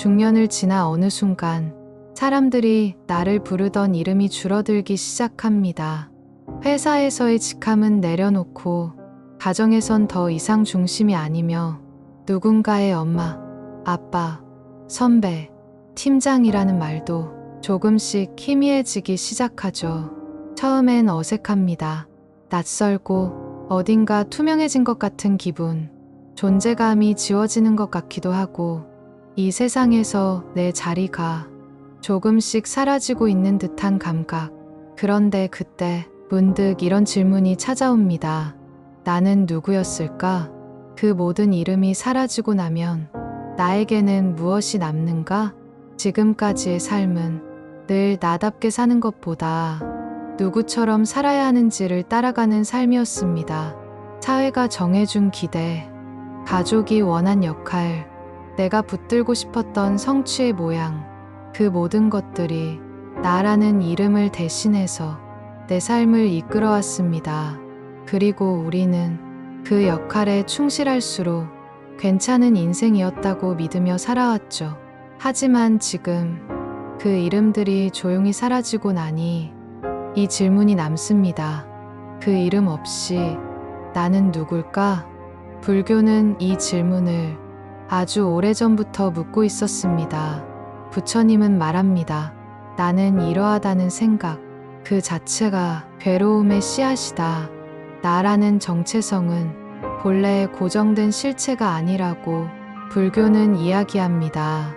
중년을 지나 어느 순간 사람들이 나를 부르던 이름이 줄어들기 시작합니다. 회사에서의 직함은 내려놓고 가정에선 더 이상 중심이 아니며 누군가의 엄마, 아빠, 선배, 팀장이라는 말도 조금씩 희미해지기 시작하죠. 처음엔 어색합니다. 낯설고 어딘가 투명해진 것 같은 기분, 존재감이 지워지는 것 같기도 하고, 이 세상에서 내 자리가 조금씩 사라지고 있는 듯한 감각. 그런데 그때 문득 이런 질문이 찾아옵니다. 나는 누구였을까? 그 모든 이름이 사라지고 나면 나에게는 무엇이 남는가? 지금까지의 삶은 늘 나답게 사는 것보다 누구처럼 살아야 하는지를 따라가는 삶이었습니다. 사회가 정해준 기대, 가족이 원한 역할, 내가 붙들고 싶었던 성취의 모양, 그 모든 것들이 나라는 이름을 대신해서 내 삶을 이끌어왔습니다. 그리고 우리는 그 역할에 충실할수록 괜찮은 인생이었다고 믿으며 살아왔죠. 하지만 지금 그 이름들이 조용히 사라지고 나니 이 질문이 남습니다. 그 이름 없이 나는 누굴까? 불교는 이 질문을 아주 오래전부터 묻고 있었습니다. 부처님은 말합니다. 나는 이러하다는 생각, 그 자체가 괴로움의 씨앗이다. 나라는 정체성은 본래 고정된 실체가 아니라고 불교는 이야기합니다.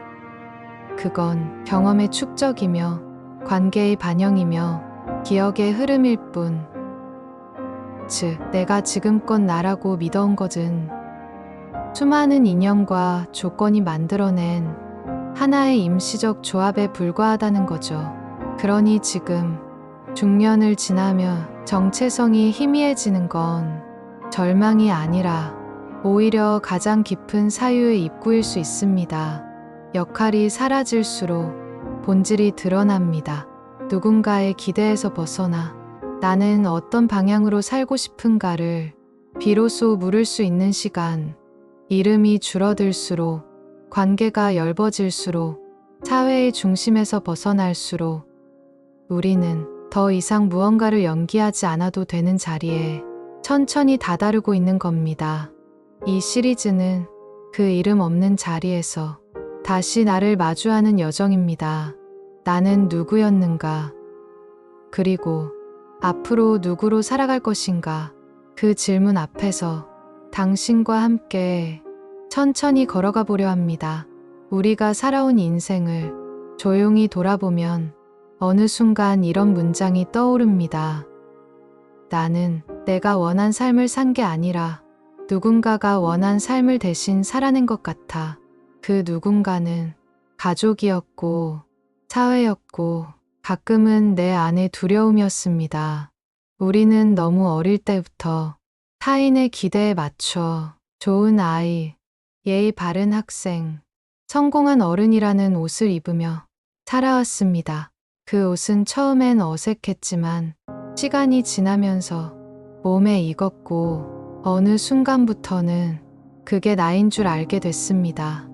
그건 경험의 축적이며 관계의 반영이며 기억의 흐름일 뿐. 즉, 내가 지금껏 나라고 믿어온 것은 수많은 인연과 조건이 만들어낸 하나의 임시적 조합에 불과하다는 거죠. 그러니 지금 중년을 지나며 정체성이 희미해지는 건 절망이 아니라 오히려 가장 깊은 사유의 입구일 수 있습니다. 역할이 사라질수록 본질이 드러납니다. 누군가의 기대에서 벗어나 나는 어떤 방향으로 살고 싶은가를 비로소 물을 수 있는 시간, 이름이 줄어들수록 관계가 엷어질수록 사회의 중심에서 벗어날수록 우리는 더 이상 무언가를 연기하지 않아도 되는 자리에 천천히 다다르고 있는 겁니다. 이 시리즈는 그 이름 없는 자리에서 다시 나를 마주하는 여정입니다. 나는 누구였는가? 그리고 앞으로 누구로 살아갈 것인가? 그 질문 앞에서 당신과 함께 천천히 걸어가 보려 합니다. 우리가 살아온 인생을 조용히 돌아보면 어느 순간 이런 문장이 떠오릅니다. 나는 내가 원한 삶을 산 게 아니라 누군가가 원한 삶을 대신 살아낸 것 같아. 그 누군가는 가족이었고, 사회였고, 가끔은 내 안의 두려움이었습니다. 우리는 너무 어릴 때부터 타인의 기대에 맞춰 좋은 아이, 예의 바른 학생, 성공한 어른이라는 옷을 입으며 살아왔습니다. 그 옷은 처음엔 어색했지만 시간이 지나면서 몸에 익었고 어느 순간부터는 그게 나인 줄 알게 됐습니다.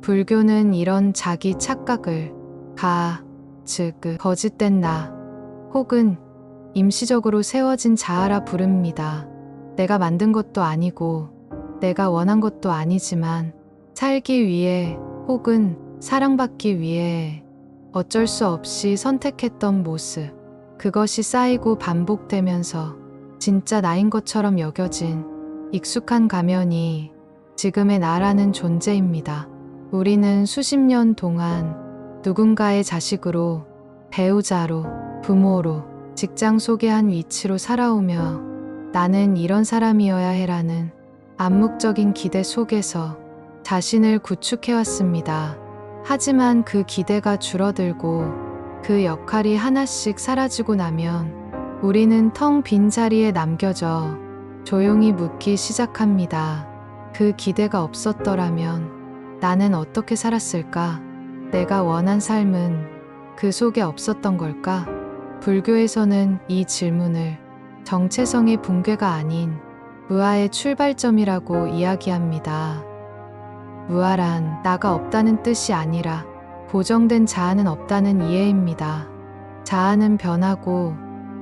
불교는 이런 자기 착각을 가, 즉, 거짓된 나, 혹은 임시적으로 세워진 자아라 부릅니다. 내가 만든 것도 아니고, 내가 원한 것도 아니지만, 살기 위해 혹은 사랑받기 위해 어쩔 수 없이 선택했던 모습. 그것이 쌓이고 반복되면서 진짜 나인 것처럼 여겨진 익숙한 가면이 지금의 나라는 존재입니다. 우리는 수십 년 동안 누군가의 자식으로, 배우자로, 부모로, 직장 속의 한 위치로 살아오며 나는 이런 사람이어야 해라는 암묵적인 기대 속에서 자신을 구축해왔습니다. 하지만 그 기대가 줄어들고 그 역할이 하나씩 사라지고 나면 우리는 텅 빈 자리에 남겨져 조용히 묻기 시작합니다. 그 기대가 없었더라면 나는 어떻게 살았을까? 내가 원한 삶은 그 속에 없었던 걸까? 불교에서는 이 질문을 정체성의 붕괴가 아닌 무아의 출발점이라고 이야기합니다. 무아란 나가 없다는 뜻이 아니라 고정된 자아는 없다는 이해입니다. 자아는 변하고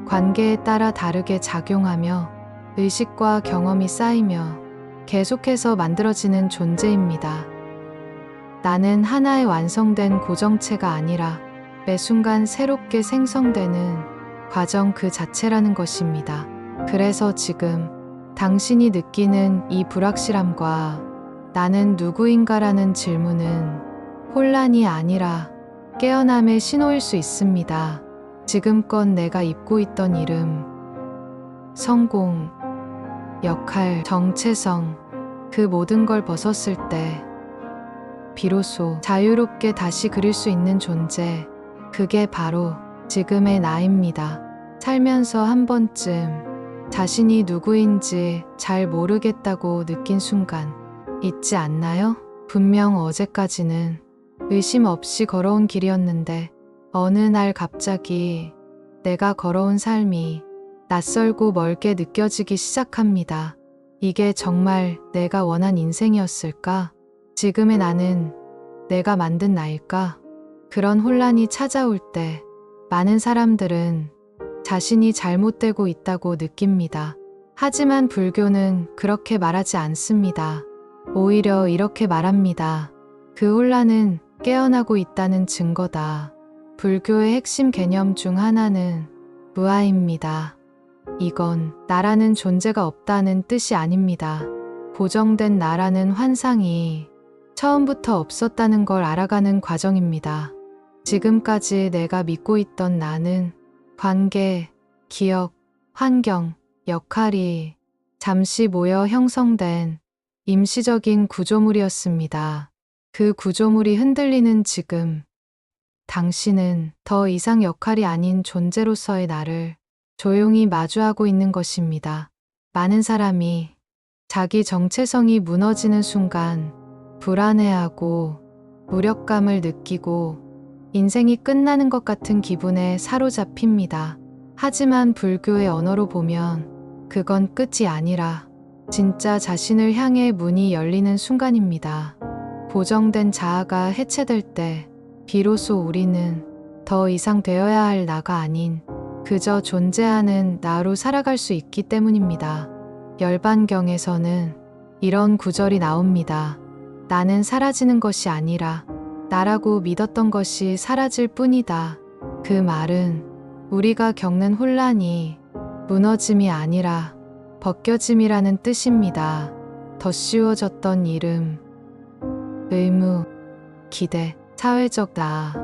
관계에 따라 다르게 작용하며 의식과 경험이 쌓이며 계속해서 만들어지는 존재입니다. 나는 하나의 완성된 고정체가 아니라 매 순간 새롭게 생성되는 과정 그 자체라는 것입니다. 그래서 지금 당신이 느끼는 이 불확실함과 나는 누구인가라는 질문은 혼란이 아니라 깨어남의 신호일 수 있습니다. 지금껏 내가 입고 있던 이름, 성공, 역할, 정체성, 그 모든 걸 벗었을 때, 비로소 자유롭게 다시 그릴 수 있는 존재, 그게 바로 지금의 나입니다. 살면서 한 번쯤 자신이 누구인지 잘 모르겠다고 느낀 순간 있지 않나요? 분명 어제까지는 의심 없이 걸어온 길이었는데 어느 날 갑자기 내가 걸어온 삶이 낯설고 멀게 느껴지기 시작합니다. 이게 정말 내가 원한 인생이었을까? 지금의 나는 내가 만든 나일까? 그런 혼란이 찾아올 때 많은 사람들은 자신이 잘못되고 있다고 느낍니다. 하지만 불교는 그렇게 말하지 않습니다. 오히려 이렇게 말합니다. 그 혼란은 깨어나고 있다는 증거다. 불교의 핵심 개념 중 하나는 무아입니다. 이건 나라는 존재가 없다는 뜻이 아닙니다. 고정된 나라는 환상이 처음부터 없었다는 걸 알아가는 과정입니다. 지금까지 내가 믿고 있던 나는 관계, 기억, 환경, 역할이 잠시 모여 형성된 임시적인 구조물이었습니다. 그 구조물이 흔들리는 지금, 당신은 더 이상 역할이 아닌 존재로서의 나를 조용히 마주하고 있는 것입니다. 많은 사람이 자기 정체성이 무너지는 순간 불안해하고 무력감을 느끼고 인생이 끝나는 것 같은 기분에 사로잡힙니다. 하지만 불교의 언어로 보면 그건 끝이 아니라 진짜 자신을 향해 문이 열리는 순간입니다. 고정된 자아가 해체될 때 비로소 우리는 더 이상 되어야 할 나가 아닌 그저 존재하는 나로 살아갈 수 있기 때문입니다. 열반경에서는 이런 구절이 나옵니다. 나는 사라지는 것이 아니라 나라고 믿었던 것이 사라질 뿐이다. 그 말은 우리가 겪는 혼란이 무너짐이 아니라 벗겨짐이라는 뜻입니다. 더 쉬워졌던 이름, 의무, 기대, 사회적 나,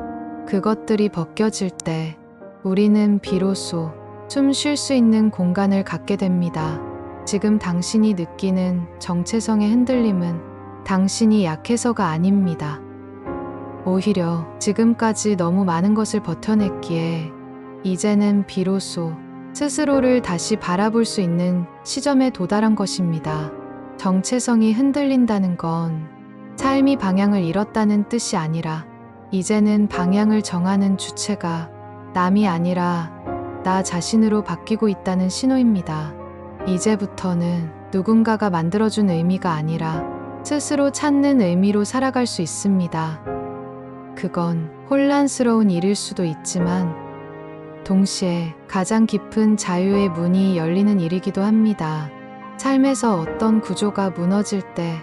그것들이 벗겨질 때 우리는 비로소 숨 쉴 수 있는 공간을 갖게 됩니다. 지금 당신이 느끼는 정체성의 흔들림은 당신이 약해서가 아닙니다. 오히려 지금까지 너무 많은 것을 버텨냈기에 이제는 비로소 스스로를 다시 바라볼 수 있는 시점에 도달한 것입니다. 정체성이 흔들린다는 건 삶이 방향을 잃었다는 뜻이 아니라 이제는 방향을 정하는 주체가 남이 아니라 나 자신으로 바뀌고 있다는 신호입니다. 이제부터는 누군가가 만들어준 의미가 아니라 스스로 찾는 의미로 살아갈 수 있습니다. 그건 혼란스러운 일일 수도 있지만 동시에 가장 깊은 자유의 문이 열리는 일이기도 합니다. 삶에서 어떤 구조가 무너질 때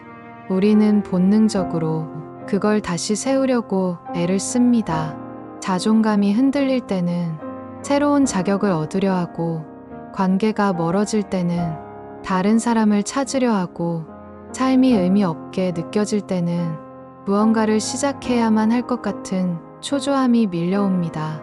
우리는 본능적으로 그걸 다시 세우려고 애를 씁니다. 자존감이 흔들릴 때는 새로운 자격을 얻으려 하고 관계가 멀어질 때는 다른 사람을 찾으려 하고 삶이 의미 없게 느껴질 때는 무언가를 시작해야만 할 것 같은 초조함이 밀려옵니다.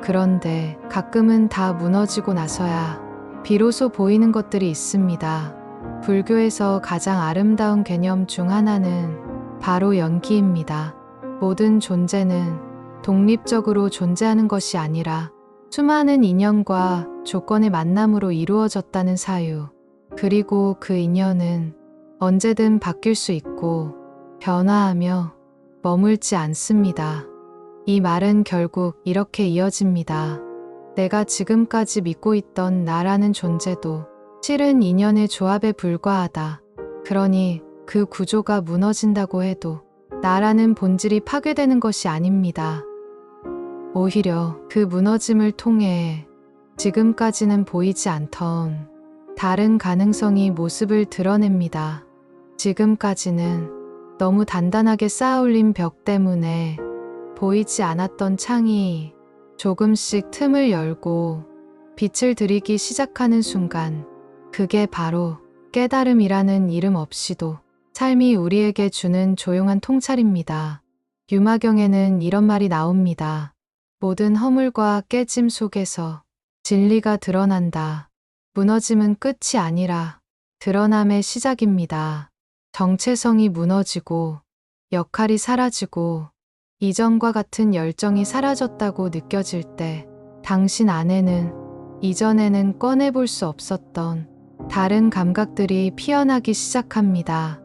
그런데 가끔은 다 무너지고 나서야 비로소 보이는 것들이 있습니다. 불교에서 가장 아름다운 개념 중 하나는 바로 연기입니다. 모든 존재는 독립적으로 존재하는 것이 아니라 수많은 인연과 조건의 만남으로 이루어졌다는 사유. 그리고 그 인연은 언제든 바뀔 수 있고 변화하며 머물지 않습니다. 이 말은 결국 이렇게 이어집니다. 내가 지금까지 믿고 있던 나라는 존재도 실은 인연의 조합에 불과하다. 그러니 그 구조가 무너진다고 해도 나라는 본질이 파괴되는 것이 아닙니다. 오히려 그 무너짐을 통해 지금까지는 보이지 않던 다른 가능성이 모습을 드러냅니다. 지금까지는 너무 단단하게 쌓아올린 벽 때문에 보이지 않았던 창이 조금씩 틈을 열고 빛을 들이기 시작하는 순간 그게 바로 깨달음이라는 이름 없이도 삶이 우리에게 주는 조용한 통찰입니다. 유마경에는 이런 말이 나옵니다. 모든 허물과 깨짐 속에서 진리가 드러난다. 무너짐은 끝이 아니라 드러남의 시작입니다. 정체성이 무너지고 역할이 사라지고 이전과 같은 열정이 사라졌다고 느껴질 때 당신 안에는 이전에는 꺼내볼 수 없었던 다른 감각들이 피어나기 시작합니다.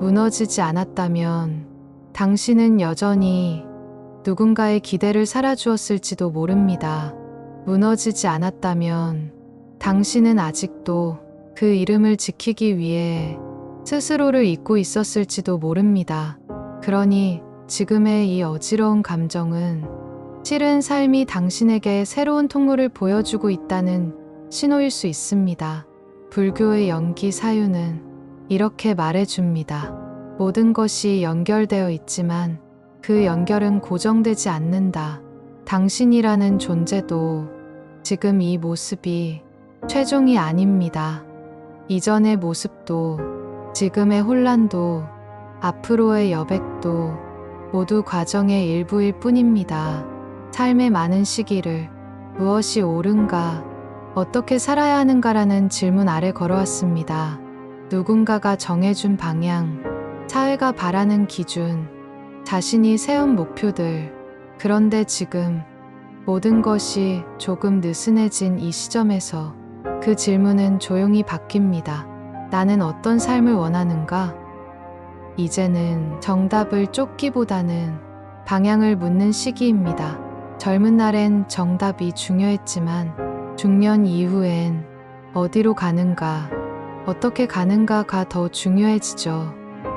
무너지지 않았다면 당신은 여전히 누군가의 기대를 살아주었을지도 모릅니다. 무너지지 않았다면 당신은 아직도 그 이름을 지키기 위해 스스로를 잊고 있었을지도 모릅니다. 그러니 지금의 이 어지러운 감정은 실은 삶이 당신에게 새로운 통로를 보여주고 있다는 신호일 수 있습니다. 불교의 연기 사유는 이렇게 말해줍니다. 모든 것이 연결되어 있지만 그 연결은 고정되지 않는다. 당신이라는 존재도 지금 이 모습이 최종이 아닙니다. 이전의 모습도 지금의 혼란도 앞으로의 여백도 모두 과정의 일부일 뿐입니다. 삶의 많은 시기를 무엇이 옳은가, 어떻게 살아야 하는가라는 질문 아래 걸어왔습니다. 누군가가 정해준 방향, 사회가 바라는 기준, 자신이 세운 목표들. 그런데 지금 모든 것이 조금 느슨해진 이 시점에서 그 질문은 조용히 바뀝니다. 나는 어떤 삶을 원하는가? 이제는 정답을 쫓기보다는 방향을 묻는 시기입니다. 젊은 날엔 정답이 중요했지만 중년 이후엔 어디로 가는가, 어떻게 가는가가 더 중요해지죠.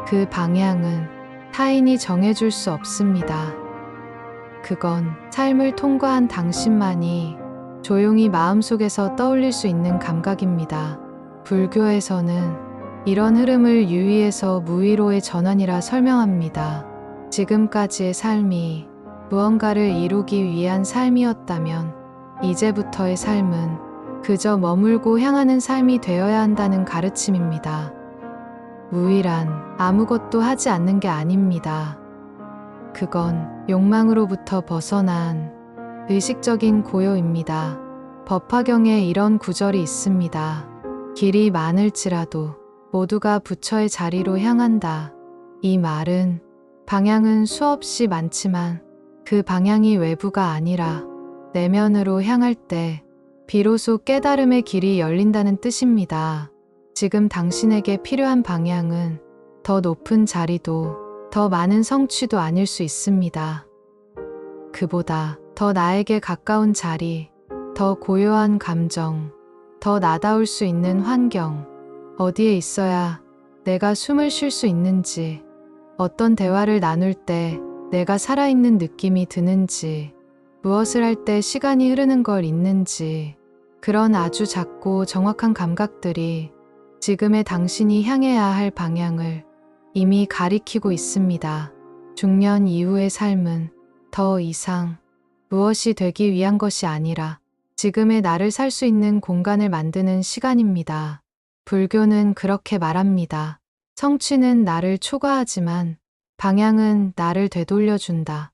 그 방향은 타인이 정해줄 수 없습니다. 그건 삶을 통과한 당신만이 조용히 마음속에서 떠올릴 수 있는 감각입니다. 불교에서는 이런 흐름을 유의에서 무위로의 전환이라 설명합니다. 지금까지의 삶이 무언가를 이루기 위한 삶이었다면 이제부터의 삶은 그저 머물고 향하는 삶이 되어야 한다는 가르침입니다. 무위란 아무것도 하지 않는 게 아닙니다. 그건 욕망으로부터 벗어난 의식적인 고요입니다. 법화경에 이런 구절이 있습니다. 길이 많을지라도 모두가 부처의 자리로 향한다. 이 말은 방향은 수없이 많지만 그 방향이 외부가 아니라 내면으로 향할 때 비로소 깨달음의 길이 열린다는 뜻입니다. 지금 당신에게 필요한 방향은 더 높은 자리도 더 많은 성취도 아닐 수 있습니다. 그보다 더 나에게 가까운 자리, 더 고요한 감정, 더 나다울 수 있는 환경, 어디에 있어야 내가 숨을 쉴 수 있는지, 어떤 대화를 나눌 때 내가 살아있는 느낌이 드는지, 무엇을 할 때 시간이 흐르는 걸 잊는지, 그런 아주 작고 정확한 감각들이 지금의 당신이 향해야 할 방향을 이미 가리키고 있습니다. 중년 이후의 삶은 더 이상 무엇이 되기 위한 것이 아니라 지금의 나를 살 수 있는 공간을 만드는 시간입니다. 불교는 그렇게 말합니다. 성취는 나를 초과하지만 방향은 나를 되돌려준다.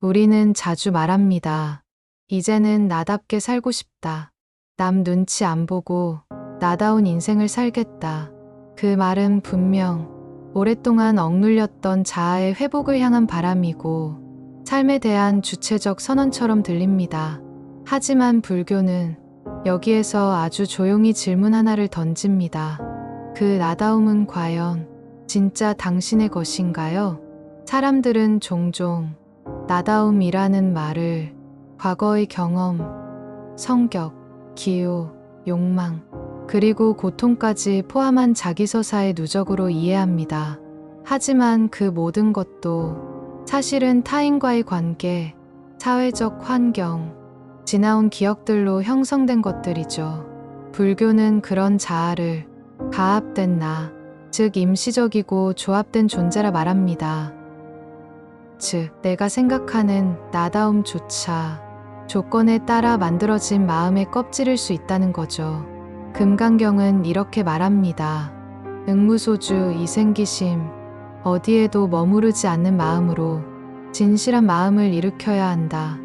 우리는 자주 말합니다. 이제는 나답게 살고 싶다. 남 눈치 안 보고 나다운 인생을 살겠다. 그 말은 분명 오랫동안 억눌렸던 자아의 회복을 향한 바람이고 삶에 대한 주체적 선언처럼 들립니다. 하지만 불교는 여기에서 아주 조용히 질문 하나를 던집니다. 그 나다움은 과연 진짜 당신의 것인가요? 사람들은 종종 나다움이라는 말을 과거의 경험, 성격, 기호, 욕망, 그리고 고통까지 포함한 자기 서사의 누적으로 이해합니다. 하지만 그 모든 것도 사실은 타인과의 관계, 사회적 환경, 지나온 기억들로 형성된 것들이죠. 불교는 그런 자아를 가압된 나, 즉 임시적이고 조합된 존재라 말합니다. 즉, 내가 생각하는 나다움조차 조건에 따라 만들어진 마음의 껍질일 수 있다는 거죠. 금강경은 이렇게 말합니다. 응무소주 이생기심, 어디에도 머무르지 않는 마음으로 진실한 마음을 일으켜야 한다.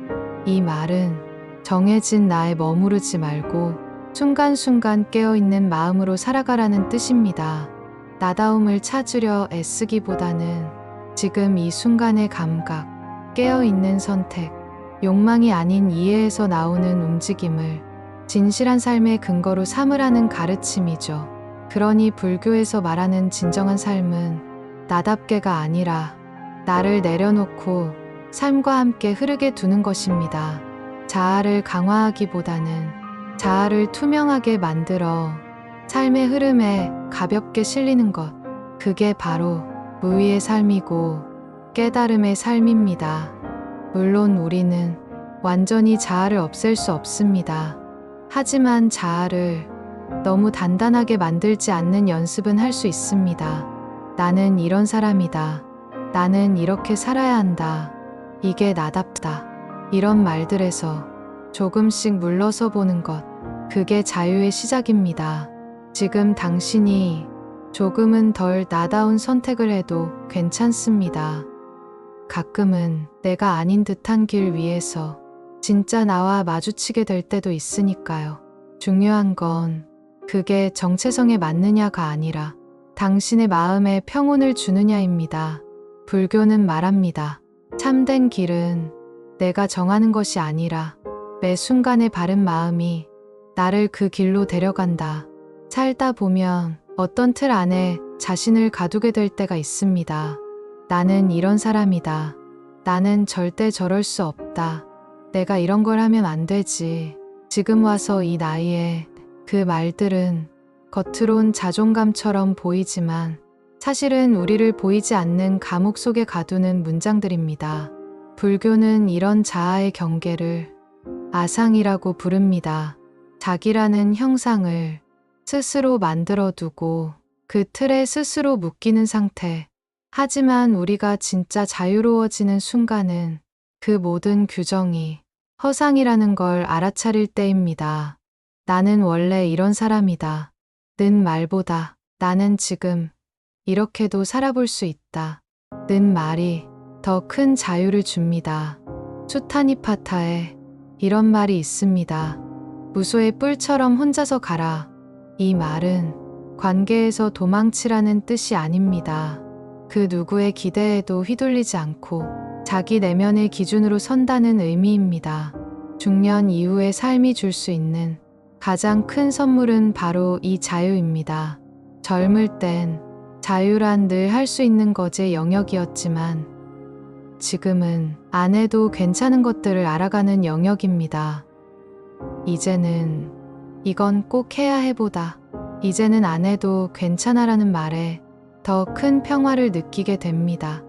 이 말은 정해진 나에 머무르지 말고 순간순간 깨어있는 마음으로 살아가라는 뜻입니다. 나다움을 찾으려 애쓰기보다는 지금 이 순간의 감각, 깨어있는 선택, 욕망이 아닌 이해에서 나오는 움직임을 진실한 삶의 근거로 삼으라는 가르침이죠. 그러니 불교에서 말하는 진정한 삶은 나답게가 아니라 나를 내려놓고 삶과 함께 흐르게 두는 것입니다. 자아를 강화하기보다는 자아를 투명하게 만들어 삶의 흐름에 가볍게 실리는 것. 그게 바로 무위의 삶이고 깨달음의 삶입니다. 물론 우리는 완전히 자아를 없앨 수 없습니다. 하지만 자아를 너무 단단하게 만들지 않는 연습은 할 수 있습니다. 나는 이런 사람이다. 나는 이렇게 살아야 한다. 이게 나답다. 이런 말들에서 조금씩 물러서 보는 것. 그게 자유의 시작입니다. 지금 당신이 조금은 덜 나다운 선택을 해도 괜찮습니다. 가끔은 내가 아닌 듯한 길 위에서 진짜 나와 마주치게 될 때도 있으니까요. 중요한 건 그게 정체성에 맞느냐가 아니라 당신의 마음에 평온을 주느냐입니다. 불교는 말합니다. 참된 길은 내가 정하는 것이 아니라 매 순간의 바른 마음이 나를 그 길로 데려간다. 살다 보면 어떤 틀 안에 자신을 가두게 될 때가 있습니다. 나는 이런 사람이다. 나는 절대 저럴 수 없다. 내가 이런 걸 하면 안 되지. 지금 와서 이 나이에 그 말들은 겉으론 자존감처럼 보이지만 사실은 우리를 보이지 않는 감옥 속에 가두는 문장들입니다. 불교는 이런 자아의 경계를 아상이라고 부릅니다. 자기라는 형상을 스스로 만들어 두고 그 틀에 스스로 묶이는 상태. 하지만 우리가 진짜 자유로워지는 순간은 그 모든 규정이 허상이라는 걸 알아차릴 때입니다. 나는 원래 이런 사람이다. 는 말보다 나는 지금 이렇게도 살아볼 수 있다. 는 말이 더 큰 자유를 줍니다. 추타니파타에 이런 말이 있습니다. 무소의 뿔처럼 혼자서 가라. 이 말은 관계에서 도망치라는 뜻이 아닙니다. 그 누구의 기대에도 휘둘리지 않고 자기 내면의 기준으로 선다는 의미입니다. 중년 이후의 삶이 줄 수 있는 가장 큰 선물은 바로 이 자유입니다. 젊을 땐 자유란 늘 할 수 있는 것의 영역이었지만 지금은 안 해도 괜찮은 것들을 알아가는 영역입니다. 이제는 이건 꼭 해야 해보다. 이제는 안 해도 괜찮아라는 말에 더 큰 평화를 느끼게 됩니다.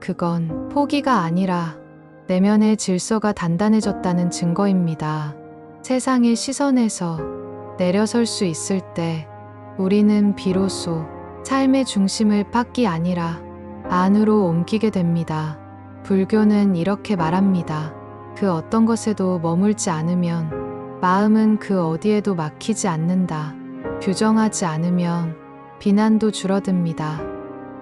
그건 포기가 아니라 내면의 질서가 단단해졌다는 증거입니다. 세상의 시선에서 내려설 수 있을 때 우리는 비로소 삶의 중심을 빡기 아니라 안으로 옮기게 됩니다. 불교는 이렇게 말합니다. 그 어떤 것에도 머물지 않으면 마음은 그 어디에도 막히지 않는다. 규정하지 않으면 비난도 줄어듭니다.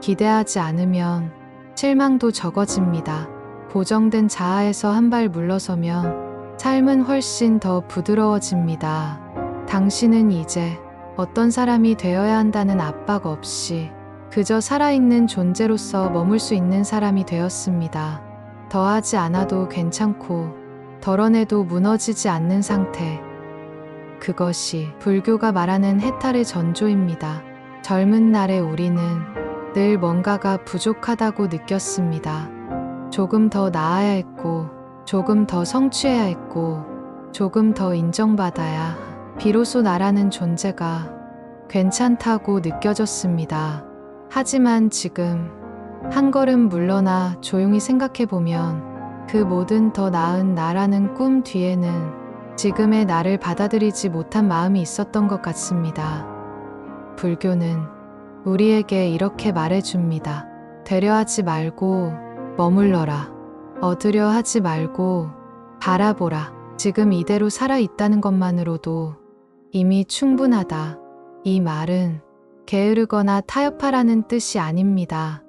기대하지 않으면 실망도 적어집니다. 보정된 자아에서 한 발 물러서면 삶은 훨씬 더 부드러워집니다. 당신은 이제 어떤 사람이 되어야 한다는 압박 없이 그저 살아있는 존재로서 머물 수 있는 사람이 되었습니다. 더하지 않아도 괜찮고 덜어내도 무너지지 않는 상태. 그것이 불교가 말하는 해탈의 전조입니다. 젊은 날의 우리는 늘 뭔가가 부족하다고 느꼈습니다. 조금 더 나아야 했고, 조금 더 성취해야 했고, 조금 더 인정받아야 비로소 나라는 존재가 괜찮다고 느껴졌습니다. 하지만 지금 한 걸음 물러나 조용히 생각해보면 그 모든 더 나은 나라는 꿈 뒤에는 지금의 나를 받아들이지 못한 마음이 있었던 것 같습니다. 불교는 우리에게 이렇게 말해줍니다. 되려 하지 말고 머물러라. 얻으려 하지 말고 바라보라. 지금 이대로 살아 있다는 것만으로도 이미 충분하다. 이 말은 게으르거나 타협하라는 뜻이 아닙니다.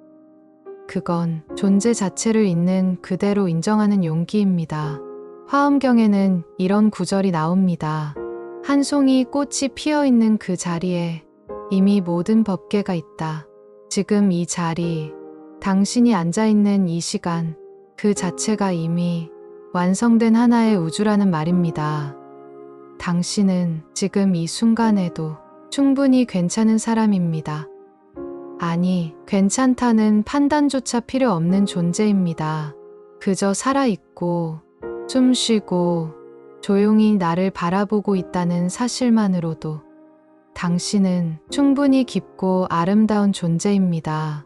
그건 존재 자체를 있는 그대로 인정하는 용기입니다. 화엄경에는 이런 구절이 나옵니다. 한 송이 꽃이 피어 있는 그 자리에 이미 모든 법계가 있다. 지금 이 자리, 당신이 앉아 있는 이 시간, 그 자체가 이미 완성된 하나의 우주라는 말입니다. 당신은 지금 이 순간에도 충분히 괜찮은 사람입니다. 아니, 괜찮다는 판단조차 필요 없는 존재입니다. 그저 살아있고, 숨 쉬고, 조용히 나를 바라보고 있다는 사실만으로도 당신은 충분히 깊고 아름다운 존재입니다.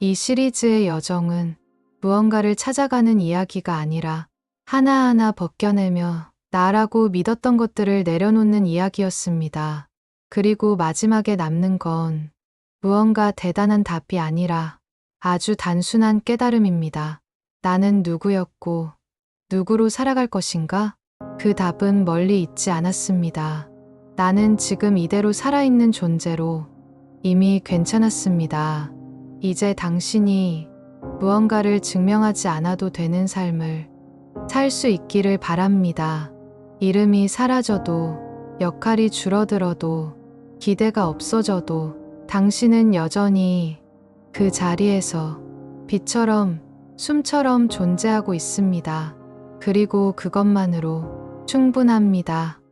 이 시리즈의 여정은 무언가를 찾아가는 이야기가 아니라 하나하나 벗겨내며 나라고 믿었던 것들을 내려놓는 이야기였습니다. 그리고 마지막에 남는 건 무언가 대단한 답이 아니라 아주 단순한 깨달음입니다. 나는 누구였고 누구로 살아갈 것인가? 그 답은 멀리 있지 않았습니다. 나는 지금 이대로 살아있는 존재로 이미 괜찮았습니다. 이제 당신이 무언가를 증명하지 않아도 되는 삶을 살 수 있기를 바랍니다. 이름이 사라져도 역할이 줄어들어도 기대가 없어져도 당신은 여전히 그 자리에서 빛처럼 숨처럼 존재하고 있습니다. 그리고 그것만으로 충분합니다.